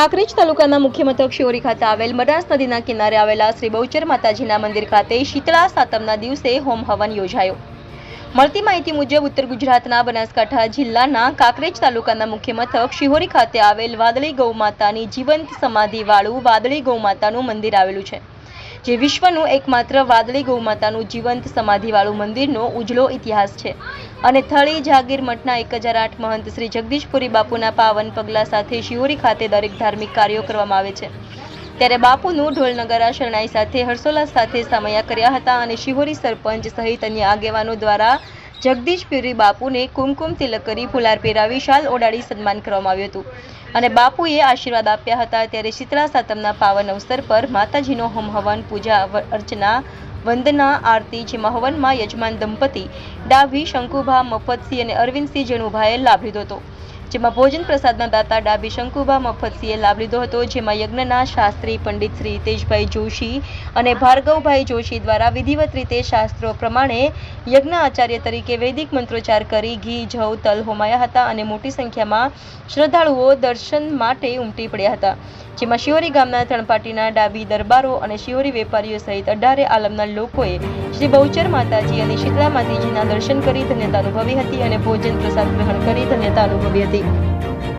કાંકરેજ તાલુકાના મુખ્ય મથક શિહોરી ખાતે આવેલ મરાસ નદીના કિનારે આવેલા શ્રી બહુચર માતાજીના મંદિર ખાતે શીતળા સાતમના દિવસે હોમ હવન યોજાયો. મળતી માહિતી મુજબ ઉત્તર ગુજરાતના બનાસકાંઠા જિલ્લાના કાંકરેજ તાલુકાના મુખ્ય મથક શિહોરી ખાતે આવેલ વાદળી ગૌમાતાની જીવંત સમાધિવાળું વાદળી ગૌમાતાનું મંદિર આવેલું છે. જે વિશ્વનું એકમાત્ર વાદળી ગૌમાતાનું જીવંત સમાધિવાળું મંદિરનો ઉજળો ઇતિહાસ છે. અને થળી, જાગીર મઠના એક હજાર આઠ મહંત શ્રી જગદીશપુરી બાપુના પાવન પગલા સાથે શિહોરી ખાતે દરેક ધાર્મિક કાર્યો કરવામાં આવે છે. ત્યારે બાપુનું ઢોલ નગારા શરણાઈ સાથે હર્ષોલ્લાસ સાથે સામયા કર્યા હતા અને શિહોરી સરપંચ સહિત અન્ય આગેવાનો દ્વારા જગદીશપુરી બાપુને કુમકુમ તિલક કરી ફુલાર પહેરાવી શાલ ઓડાડી સન્માન કરવામાં આવ્યું હતું. અને બાપુએ આશીર્વાદ આપ્યા હતા ત્યારે શીતળા સાતમના પાવન અવસર પર માતાજીનો હોમ હવન પૂજા અર્ચના, વંદના, આરતી જેમાં હવનમાં યજમાન દંપતી ડાભી, શંકુભા, મફતસિંહ અને અરવિંદસિંહ જણુભાઈએ લાભ લીધો હતો. જેમાં ભોજન પ્રસાદના દાતા ડાબી શંકુભા મફતસિંહે લાભ લીધો હતો, જેમાં યજ્ઞના શાસ્ત્રી પંડિત શ્રી હિતેશભાઈ જોશી અને ભાર્ગવભાઈ જોશી દ્વારા વિધિવત રીતે શાસ્ત્રો પ્રમાણે યજ્ઞ આચાર્ય તરીકે વૈદિક મંત્રોચ્ચાર કરી ઘી, જવ, તલ હોમાયા હતા અને મોટી સંખ્યામાં શ્રદ્ધાળુઓ દર્શન માટે ઉમટી પડ્યા હતા. જેમાં શિહોરી ગામના ત્રણપાટીના ડાબી દરબારો અને શિહોરી વેપારીઓ સહિત અઢારે આલમના લોકોએ શ્રી બહુચર માતાજી અને શીતળા માતાજીના દર્શન કરી ધન્યતા અનુભવી હતી અને ભોજન પ્રસાદ ગ્રહણ કરી ધન્યતા અનુભવી હતી. week.